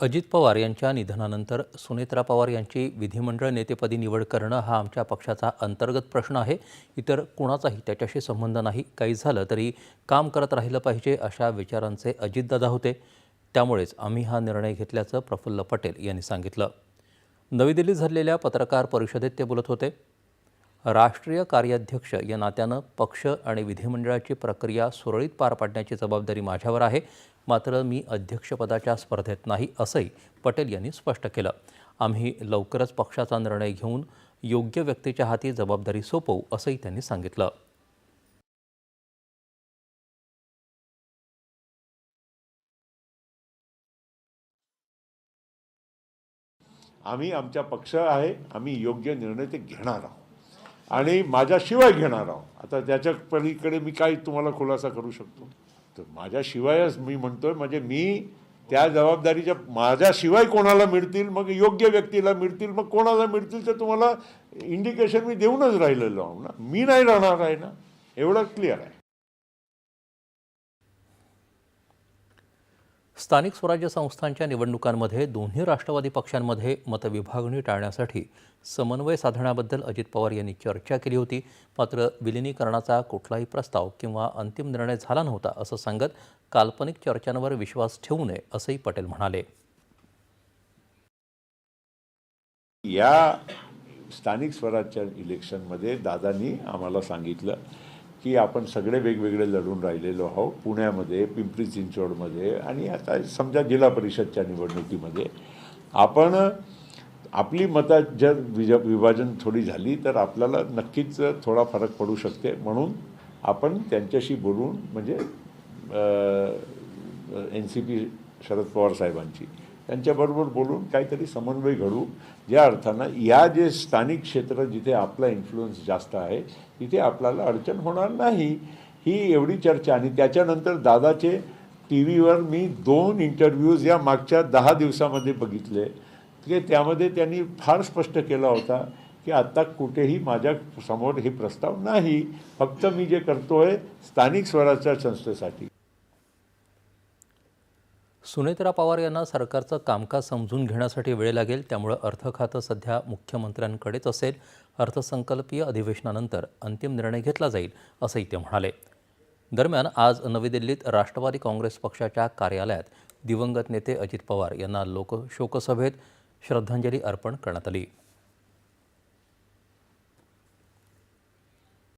अजित पवार यांच्या निधनानंतर सुनेत्रा पवार यांची विधिमंडळ नेतेपदी निवड करणं हा आमच्या पक्षाचा अंतर्गत प्रश्न आहे. इतर कुणाचाही त्याच्याशी संबंध नाही. काही झालं तरी काम करत राहिलं पाहिजे अशा विचारांचे अजितदादा होते. त्यामुळेच आम्ही हा निर्णय घेतल्याचं प्रफुल्ल पटेल यांनी सांगितलं. नवी दिल्लीत झालेल्या पत्रकार परिषदेत ते बोलत होते. राष्ट्रीय कार्याध्यक्ष या नात्यानं पक्ष आणि विधिमंडळाची प्रक्रिया सुरळीत पार पाडण्याची जबाबदारी माझ्यावर आहे. मात्र मी अध्यक्षपदाच्या स्पर्धेत नाही असंही पटेल यांनी स्पष्ट केलं. आम्ही लवकरच पक्षाचा निर्णय घेऊन योग्य व्यक्तीच्या हाती जबाबदारी सोपवू असंही त्यांनी सांगितलं. आम्ही आमच्या पक्ष आहे आम्ही योग्य निर्णय ते घेणार आहोत. आणि माझ्याशिवाय घेणार आहोत. आता त्याच्या पलीकडे मी काय तुम्हाला खुलासा करू शकतो. तर माझ्याशिवायच मी म्हणतोय म्हणजे मी त्या जबाबदारीच्या माझ्याशिवाय कोणाला मिळतील मग योग्य व्यक्तीला मिळतील मग कोणाला मिळतील तर तुम्हाला इंडिकेशन मी देऊनच राहिलेलो आहो ना. मी नाही राहणार आहे ना. एवढं क्लिअर आहे. स्थानिक स्वराज्य संस्थांच्या निवडणुकांमध्ये दोन्ही राष्ट्रवादी पक्षांमध्ये मतविभागणी टाळण्यासाठी समन्वय साधण्याबद्दल अजित पवार यांनी चर्चा केली होती. मात्र विलिनीकरणाचा कुठलाही प्रस्ताव किंवा अंतिम निर्णय झाला नव्हता असं सांगत काल्पनिक चर्चांवर विश्वास ठेवू नये असंही पटेल म्हणाले. या स्थानिक स्वराज्य इलेक्शनमध्ये दादांनी आम्हाला सांगितलं की आपण सगळे वेगवेगळे लढून राहिलेलो आहोत पुण्यामध्ये पिंपरी चिंचवडमध्ये आणि आता समजा जिल्हा परिषदच्या निवडणुकीमध्ये. आपण आपली मतं जर विज विभाजन थोडी झाली तर आपल्याला नक्कीच थोडा फरक पडू शकते. म्हणून आपण त्यांच्याशी बोलून म्हणजे N C P Sharad Pawar साहेबांची त्यांच्याबरोबर बोलून काहीतरी समन्वय घडू ज्या अर्थानं या जे स्थानिक क्षेत्र जिथे आपला इन्फ्लुअन्स जास्त आहे तिथे आपल्याला अडचण होणार नाही. ही एवढी चर्चा. आणि त्याच्यानंतर दादाचे टी व्हीवर मी दोन इंटरव्ह्यूज या मागच्या दहा दिवसामध्ये बघितले. की त्यामध्ये त्यांनी फार स्पष्ट केला होता की आत्ता कुठेही माझ्यासमोर हे प्रस्ताव नाही. फक्त मी जे करतो आहे स्थानिक स्वराज्य संस्थेसाठी. सुनेत्रा पवार यांना सरकारचं कामकाज समजून घेण्यासाठी वेळ लागेल त्यामुळं अर्थ खातं सध्या मुख्यमंत्र्यांकडेच असेल. अर्थसंकल्पीय अधिवेशनानंतर अंतिम निर्णय घेतला जाईल असंही ते म्हणाले. दरम्यान आज नवी दिल्लीत राष्ट्रवादी काँग्रेस पक्षाच्या कार्यालयात दिवंगत नेते अजित पवार यांना लोक शोकसभेत श्रद्धांजली अर्पण करण्यात आली.